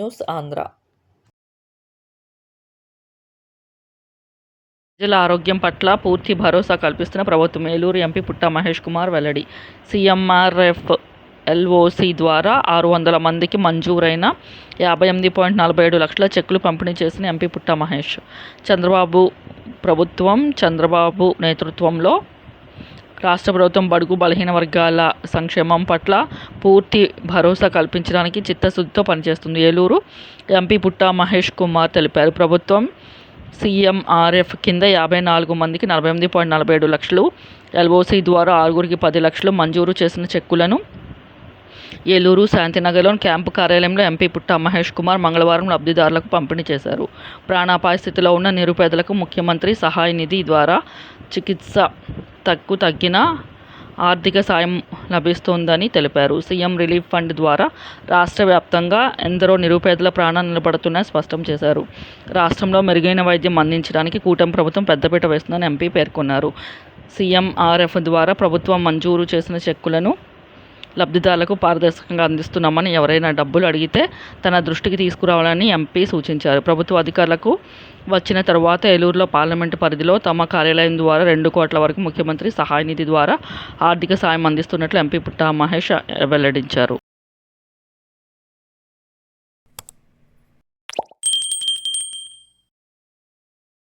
News Andhra ప్రజల ఆరోగ్యం పట్ల పూర్తి భరోసా కల్పిస్తున్న ప్రభుత్వం ఏలూరు ఎంపీ పుట్ట మహేష్ కుమార్ వెల్లడి. సీఎంఆర్ఎఫ్ ఎల్ఓసి ద్వారా ఆరు వందల మందికి మంజూరైన యాభై ఎనిమిది పాయింట్ నలభై ఏడు లక్షల చెక్కులు పంపిణీ చేసిన ఎంపీ పుట్ట మహేష్. చంద్రబాబు ప్రభుత్వం చంద్రబాబు నేతృత్వంలో రాష్ట్ర ప్రభుత్వం బడుగు బలహీన వర్గాల సంక్షేమం పట్ల పూర్తి భరోసా కల్పించడానికి చిత్తశుద్ధితో పనిచేస్తుంది ఏలూరు. ఎంపీ పుట్టా మహేష్ కుమార్ తెలిపారు. ప్రభుత్వం సీఎంఆర్ఎఫ్ కింద యాభై నాలుగు మందికి నలభై ఎనిమిది పాయింట్ నలభై ఏడు లక్షలు ఎల్ఓసి ద్వారా ఆరుగురికి పది లక్షలు మంజూరు చేసిన చెక్కులను ఏలూరు శాంతినగర్లోని క్యాంపు కార్యాలయంలో ఎంపీ పుట్టా మహేష్ కుమార్ మంగళవారం లబ్ధిదారులకు పంపిణీ చేశారు. ప్రాణాపాయ స్థితిలో ఉన్న నిరుపేదలకు ముఖ్యమంత్రి సహాయ నిధి ద్వారా చికిత్స తగ్గు తగ్గిన ఆర్థిక సాయం లభిస్తోందని తెలిపారు. సీఎం రిలీఫ్ ఫండ్ ద్వారా రాష్ట్ర వ్యాప్తంగా ఎందరో నిరుపేదల ప్రాణాలు నిలబడుతున్నాయని స్పష్టం చేశారు. రాష్ట్రంలో మెరుగైన వైద్యం అందించడానికి కూటమి ప్రభుత్వం పెద్దపీట వేస్తుందని ఎంపీ పేర్కొన్నారు. సీఎంఆర్ఎఫ్ ద్వారా ప్రభుత్వం మంజూరు చేసిన చెక్కులను లబ్ధిదారులకు పారదర్శకంగా అందిస్తున్నామని ఎవరైనా డబ్బులు అడిగితే తన దృష్టికి తీసుకురావాలని ఎంపీ సూచించారు. ప్రభుత్వ అధికారులకు వచ్చిన తర్వాత ఏలూరులో పార్లమెంటు పరిధిలో తమ కార్యాలయం ద్వారా రెండు కోట్ల వరకు ముఖ్యమంత్రి సహాయ నిధి ద్వారా ఆర్థిక సాయం అందిస్తున్నట్లు ఎంపీ పుట్టా మహేష్ వెల్లడించారు.